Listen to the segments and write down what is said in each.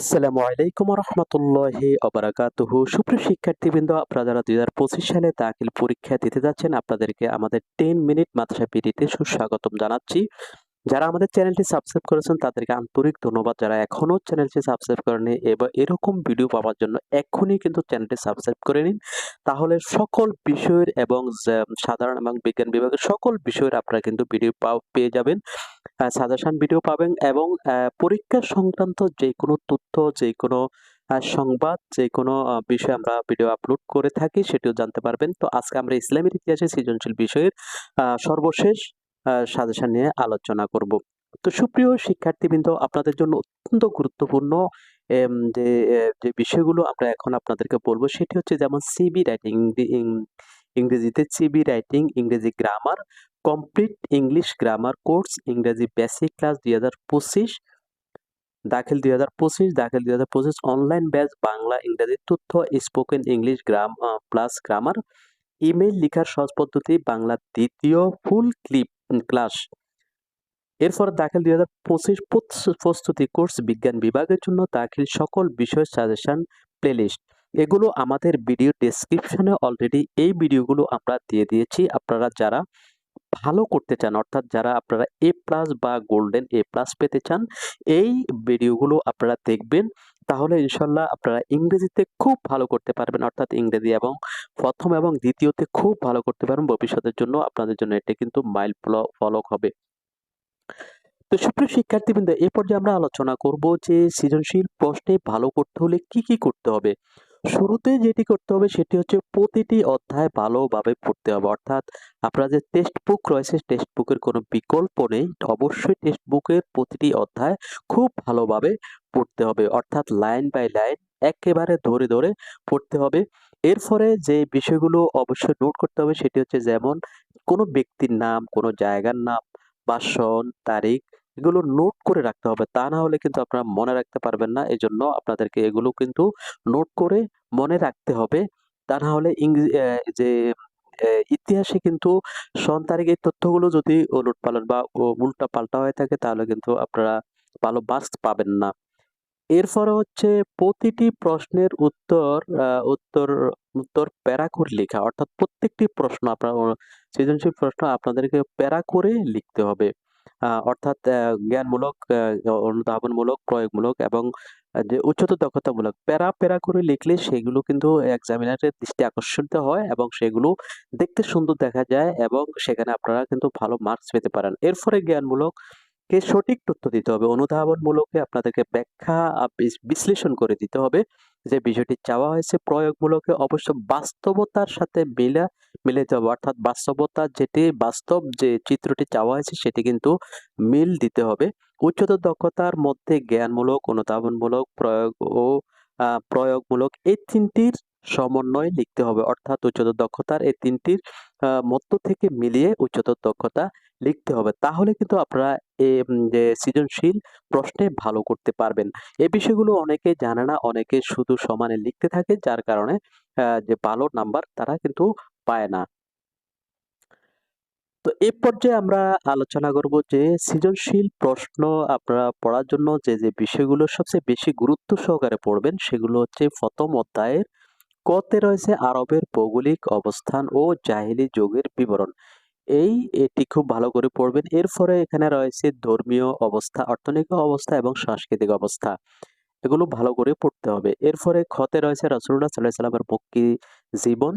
আসসালামু আলাইকুম রহমতুল্লাহি অবরাকাতুহু সুপ্রিয় শিক্ষার্থীবৃন্দ, আপনারা যারা দুই হাজার পঁচিশ সালে দাখিল পরীক্ষা দিতে যাচ্ছেন, আপনাদেরকে আমাদের টেন মিনিট মাদ্রাসা পিডিতে সুস্বাগতম জানাচ্ছি। যারা আমাদের চ্যানেলটি সাবস্ক্রাইব করেছেন, তাদেরকে আন্তরিক ধন্যবাদ। যারা এখনও চ্যানেলটি সাবস্ক্রাইব করেনি এবং এরকম ভিডিও পাওয়ার জন্য এখনই কিন্তু চ্যানেলটি সাবস্ক্রাইব করে নিন। তাহলে সকল বিষয়ের এবং সাধারণ এবং বিজ্ঞান বিভাগের সকল বিষয়ের আপনারা কিন্তু ভিডিও পেয়ে যাবেন। সাজেশন ভিডিও পাবেন এবং পরীক্ষা সংক্রান্ত যে কোনো তথ্য যে কোনো সংবাদ যে কোনো বিষয়ে আমরা ভিডিও আপলোড করে থাকি, সেটিও জানতে পারবেন। তো আজকে আমরা ইসলামের ইতিহাসে সৃজনশীল বিষয়ের সর্বশেষ সাজেশন নিয়ে আলোচনা করব। তো সুপ্রিয় শিক্ষার্থীবৃন্দ, আপনাদের জন্য অত্যন্ত গুরুত্বপূর্ণ যে যে বিষয়গুলো আমরা এখন আপনাদেরকে বলব, সেটি হচ্ছে যেমন সিবি রাইটিং ইংরেজিতে সিবি রাইটিং ইংরেজি grammar complete English grammar course ইংরেজি বেসিক ক্লাস দুই হাজার পঁচিশ, দাখিল দুই হাজার পঁচিশ, দাখিল দুই হাজার পঁচিশ অনলাইন ব্যাচ বাংলা, ইংরেজি তথ্য স্পোকেন ইংলিশ গ্রাম প্লাস গ্রামার ইমেল লেখার সহজ পদ্ধতি বাংলা দ্বিতীয় ফুল ক্লিপ ক্লাস। এরপর দাখিল দুই হাজার পঁচিশ প্রস্তুতি কোর্স বিজ্ঞান বিভাগের জন্য দাখিল সকল বিষয় সাজেশন প্লেলিস্ট। এগুলো আমাদের ভিডিও ডেসক্রিপশনে অলরেডি এই ভিডিওগুলো আমরা দিয়ে দিয়েছি। আপনারা যারা ভালো করতে চান, অর্থাৎ যারা আপনারা এ প্লাস বা গোল্ডেন এ প্লাস পেতে চান, এই ভিডিওগুলো আপনারা দেখবেন। তাহলে ইনশাল্লাহ আপনারা ইংরেজিতে খুব ভালো করতে পারবেন, অর্থাৎ ইংরেজি এবং প্রথম এবং দ্বিতীয়তে খুব ভালো করতে পারবেন। ভবিষ্যতের জন্য আপনাদের জন্য এটা কিন্তু মাইল ফলক হবে। তো সুপ্রিয় শিক্ষার্থীবৃন্দ, এ পর্যায়ে আমরা আলোচনা করব যে সৃজনশীল প্রশ্নে ভালো করতে হলে কি কি করতে হবে। শুরুতে যেটি করতে হবে সেটি হচ্ছে প্রতিটি অধ্যায় ভালোভাবে পড়তে হবে। অর্থাৎ আপনার যে টেক্সট বুক রয়েছে টেক্সট বুকের কোনো বিকল্প নেই। অবশ্যই টেক্সট বুকের প্রতিটি অধ্যায় খুব ভালোভাবে পড়তে হবে। অর্থাৎ লাইন বাই লাইন একেবারে ধরে ধরে পড়তে হবে। এর ফলে যে বিষয়গুলো অবশ্যই নোট করতে হবে সেটি হচ্ছে যেমন কোনো ব্যক্তির নাম, কোনো জায়গার নাম বা সন তারিখ এগুলো নোট করে রাখতে হবে। তা না হলে কিন্তু আপনারা মনে রাখতে পারবেন না। এই জন্য আপনাদেরকে এগুলো কিন্তু নোট করে মনে রাখতে হবে। তা না হলে যে ইতিহাসে কিন্তু সন এই তথ্যগুলো যদি ওলট পালট বা উল্টা পাল্টা হয়ে থাকে, তাহলে কিন্তু আপনারা ভালো বাস পাবেন না। এরপরে হচ্ছে প্রতিটি প্রশ্নের উত্তর উত্তর উত্তর প্যারা করে লেখা। অর্থাৎ প্রত্যেকটি প্রশ্ন আপনার, সৃজনশীল প্রশ্ন আপনাদেরকে প্যারা করে লিখতে হবে। অর্থাৎ জ্ঞানমূলক অনুধাবনমূলক, প্রয়োগমূলক এবং যে উচ্চতর দক্ষতামূলক। প্যারা প্যারা করে লিখলে সেগুলো কিন্তু এক্সামিনারের দৃষ্টি আকর্ষিত হয় এবং সেগুলো দেখতে সুন্দর দেখা যায় এবং সেখানে আপনারা কিন্তু ভালো মার্কস পেতে পারেন। এরপরে জ্ঞানমূলক কে সঠিক তথ্য দিতে হবে অনুধাবনমূলকে আপনাদেরকে ব্যাখ্যা বিশ্লেষণ করে দিতে হবে যে বিষয়টি চাওয়া হয়েছে। প্রয়োগমূলকে অবশ্য বাস্তবতার সাথে মিলা মিলাতে হবে। অর্থাৎ বাস্তবতা যেটি, বাস্তব যে চিত্রটি চাওয়া হয়েছে সেটি কিন্তু মিল দিতে হবে। উচ্চতর দক্ষতার মধ্যে জ্ঞানমূলক, অনুধাবনমূলক প্রয়োগ ও প্রয়োগমূলক এই তিনটির সমন্বয় লিখতে হবে। অর্থাৎ উচ্চতর দক্ষতার এই তিনটির মধ্য থেকে মিলিয়ে উচ্চতর দক্ষতা লিখতে হবে। তাহলে কিন্তু আপনারা এ যে সৃজনশীল প্রশ্নে ভালো করতে পারবেন। এই বিষয়গুলো অনেকে জানে না, অনেকে শুধু সমানে লিখতে থাকে, যার কারণে যে ভালো নাম্বার তারা কিন্তু পায় না। তো এই পর্যায়ে আমরা আলোচনা করব যে সৃজনশীল প্রশ্ন আপনারা পড়ার জন্য যে যে বিষয়গুলো সবচেয়ে বেশি গুরুত্ব সহকারে পড়বেন সেগুলো হচ্ছে প্রথম অধ্যায়ের কতে রয়েছে আরবের ভৌগোলিক অবস্থান ও জাহিলি যুগের বিবরণ। এই, এটি খুব ভালো করে পড়বেন। এরপরে এখানে রয়েছে ধর্মীয় অবস্থা, অর্থনৈতিক অবস্থা এবং সাংস্কৃতিক অবস্থা। এগুলো ভালো করে পড়তে হবে। এরপরে খতে রয়েছে রসুল্লাহ সাল্লাহ সাল্লামের মুক্তি জীবন।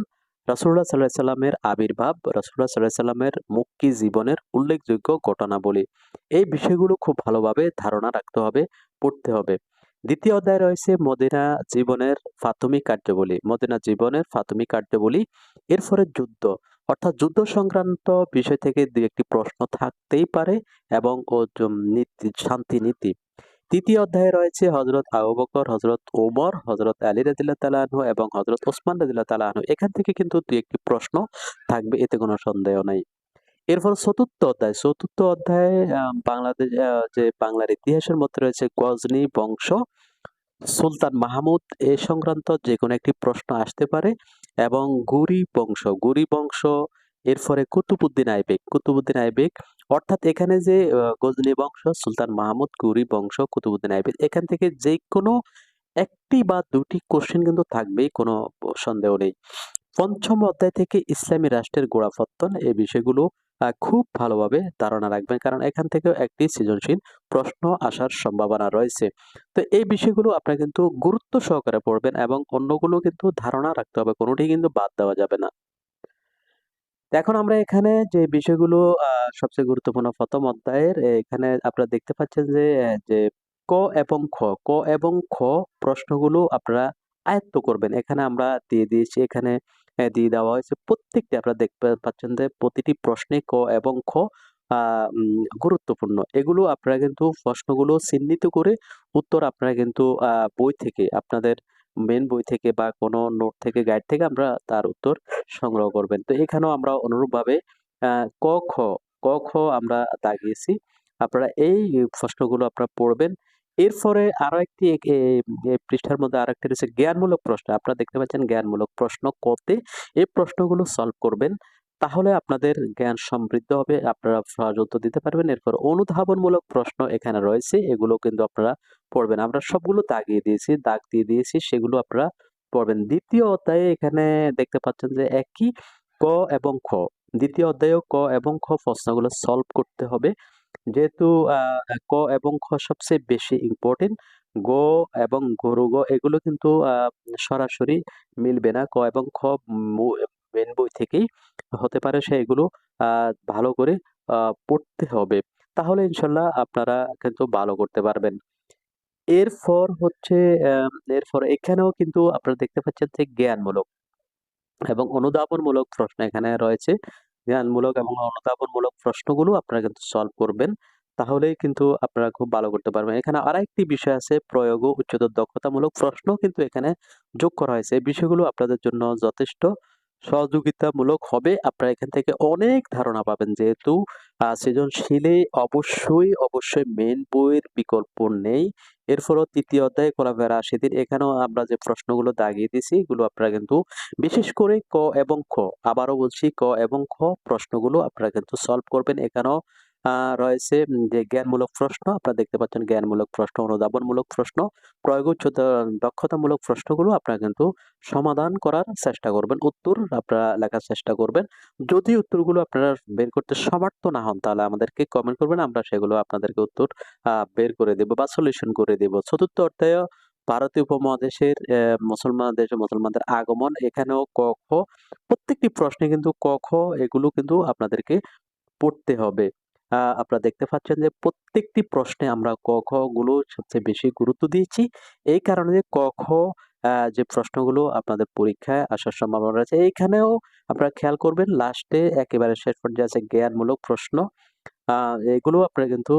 রসুল্লাহ সাল্লাহ সাল্লামের আবির্ভাব রসুল্লাহ সাল্লাহ সাল্লামের মুক্তি জীবনের উল্লেখযোগ্য ঘটনাবলী। এই বিষয়গুলো খুব ভালোভাবে ধারণা রাখতে হবে, পড়তে হবে। দ্বিতীয় অধ্যায় রয়েছে মদিনা জীবনের প্রাথমিক কার্যাবলী। মদিনা জীবনের প্রাথমিক কার্যাবলী, এরপরে যুদ্ধ। অর্থাৎ যুদ্ধ সংক্রান্ত বিষয় থেকে দুই একটি প্রশ্ন থাকতেই পারে এবং ও নীতি, শান্তি নীতি। তৃতীয় অধ্যায়ে রয়েছে হজরত আবু বকর হজরত ওমর হজরত আলী রাজিল্লাহ তালাহু এবং হজরত ওসমান রাজিল্লাহ তালাহু এখান থেকে কিন্তু দুই একটি প্রশ্ন থাকবে, এতে কোনো সন্দেহ নাই। এরপর চতুর্থ অধ্যায় চতুর্থ অধ্যায়ে বাংলাদেশ যে বাংলার ইতিহাসের মধ্যে রয়েছে গজনী বংশ সুলতান মাহমুদ এ সংক্রান্ত যে কোনো একটি প্রশ্ন আসতে পারে এবং গুরি বংশ গুরি বংশ এরপরে কুতুবুদ্দিন আইবেক কুতুবুদ্দিন আইবেক অর্থাৎ এখানে যে গজনী বংশ, সুলতান মাহমুদ গৌরী বংশ, কুতুবুদ্দিন আইবেক এখান থেকে যে কোনো একটি বা দুটি কোশ্চেন কিন্তু থাকবেই কোনো সন্দেহ নেই। পঞ্চম অধ্যায় থেকে ইসলামী রাষ্ট্রের গোড়াপত্তন এই বিষয়গুলো খুব ভালোভাবে ধারণা রাখবেন। কারণ এখান থেকেও একটি সৃজনশীল প্রশ্ন আসার সম্ভাবনা রয়েছে। তো এই বিষয়গুলো আপনারা কিন্তু গুরুত্ব সহকারে পড়বেন এবং অন্যগুলো কিন্তু ধারণা রাখতে হবে। কোনটিই কিন্তু বাদ দেওয়া যাবে না। এখন আমরা এখানে যে বিষয়গুলো সবচেয়ে গুরুত্বপূর্ণ প্রথম অধ্যায়ের এখানে আপনারা দেখতে পাচ্ছেন যে, যে ক এবং খ, ক এবং খ প্রশ্নগুলো আপনারা আয়ত্ত করবেন। এখানে আমরা দিয়ে দিয়েছি এখানে দিয়ে দেওয়া হয়েছে। প্রত্যেকটি আপনারা দেখতে পাচ্ছেন যে প্রতিটি প্রশ্নে ক এবং খ গুরুত্বপূর্ণ। এগুলো আপনারা কিন্তু প্রশ্নগুলো চিহ্নিত করে উত্তর আপনারা কিন্তু বই থেকে আপনাদের মেন বই থেকে বা কোনো নোট থেকে গাইড থেকে আমরা তার উত্তর সংগ্রহ করবেন। তো এখানেও আমরা অনুরূপভাবে ক, খ, ক, খ আমরা দাগিয়েছি। আপনারা এই প্রশ্নগুলো আপনারা পড়বেন। এরপরে আরও একটি পৃষ্ঠার মধ্যে আরেকটি রয়েছে জ্ঞানমূলক প্রশ্ন। আপনারা দেখতে পাচ্ছেন জ্ঞানমূলক প্রশ্ন ক তে এই প্রশ্নগুলো সলভ করবেন। তাহলে আপনাদের জ্ঞান সমৃদ্ধ হবে। আপনারা সহজ উত্তর দিতে পারবেন। এরপর অনুধাবনমূলক প্রশ্ন এখানে রয়েছে। এগুলো কিন্তু আপনারা পড়বেন। আমরা সবগুলো দাগিয়ে দিয়েছি, দাগ দিয়ে দিয়েছি সেগুলো আপনারা পড়বেন। দ্বিতীয় অধ্যায়ে এখানে দেখতে পাচ্ছেন যে একই ক এবং খ। দ্বিতীয় অধ্যায়েও ক এবং খ প্রশ্নগুলো সলভ করতে হবে। যেহেতু ক এবং খ সবচেয়ে বেশি ইম্পর্টেন্ট গ এবং গরু গ এগুলো কিন্তু সরাসরি মিলবে না। ক এবং খ মু মেইন বই থেকেই হতে পারে সেগুলো, আ, ভালো করে পড়তে হবে। তাহলে ইনশাল্লাহ আপনারা কিন্তু ভালো করতে পারবেন। এরপর হচ্ছে এরপর এখানেও কিন্তু আপনারা দেখতে পাচ্ছেন যে জ্ঞানমূলক এবং অনুধাবনমূলক প্রশ্ন এখানে রয়েছে। জ্ঞানমূলক এবং অনুধাবনমূলক প্রশ্নগুলো আপনারা কিন্তু সলভ করবেন। তাহলেই কিন্তু আপনারা খুব ভালো করতে পারবেন। এখানে আরেকটি বিষয় আছে, প্রয়োগ ও উচ্চতর দক্ষতামূলক প্রশ্ন কিন্তু এখানে যোগ করা হয়েছে। এই বিষয়গুলো আপনাদের জন্য যথেষ্ট সহযোগিতামূলক হবে। আপনারা এখান থেকে অনেক ধারণা পাবেন। যেহেতু সৃজনশীলে অবশ্যই, অবশ্যই মেন বইয়ের বিকল্প নেই। এরপরও ৩য় অধ্যায়ে খোলাফেরা দিন এখানেও আমরা যে প্রশ্নগুলো দাগিয়ে দিছি এগুলো আপনারা কিন্তু বিশেষ করে ক এবং খ আবারও বলছি ক এবং খ প্রশ্নগুলো আপনারা কিন্তু সলভ করবেন। এখানেও রয়েছে যে জ্ঞানমূলক প্রশ্ন আপনারা দেখতে পাচ্ছেন জ্ঞানমূলক প্রশ্ন, অনুধাবনমূলক প্রশ্ন, প্রয়োগ উচ্চতর দক্ষতামূলক প্রশ্নগুলো আপনারা কিন্তু সমাধান করার চেষ্টা করবেন। উত্তর আপনারা লেখার চেষ্টা করবেন। যদি উত্তরগুলো আপনারা বের করতে সমর্থ না হন তাহলে আমাদেরকে কমেন্ট করবেন। আমরা সেগুলো আপনাদেরকে উত্তর বের করে দেব বা সলিউশন করে দেব। ৪র্থ অধ্যায়েও ভারতীয় উপমহাদেশের মুসলমান দেশে মুসলমানদের আগমন এখানেও ক, খ প্রত্যেকটি প্রশ্নে কিন্তু ক, খ এগুলো কিন্তু আপনাদেরকে পড়তে হবে। আপনারা দেখতে পাচ্ছেন যে প্রত্যেকটি প্রশ্নে আমরা ক, খ গুলো সবচেয়ে বেশি গুরুত্ব দিয়েছি। এই কারণে যে ক, খ যে প্রশ্নগুলো আপনাদের পরীক্ষায় আসার সম্ভাবনা রয়েছে। এইখানেও আপনারা খেয়াল করবেন লাস্টে একেবারে শেষ পর্যায়ে আছে জ্ঞানমূলক প্রশ্ন। এগুলো আপনারা কিন্তু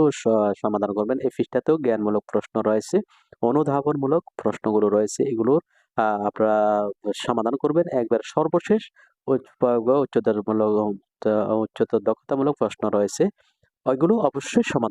সমাধান করবেন। এই পৃষ্ঠাতেও জ্ঞানমূলক প্রশ্ন রয়েছে। অনুধাবনমূলক প্রশ্নগুলো রয়েছে। এগুলোর আপনারা সমাধান করবেন। একবার সর্বশেষ উচ্চতরমূলক উচ্চতর দক্ষতামূলক প্রশ্ন রয়েছে। ওইগুলো অবশ্যই সমাধান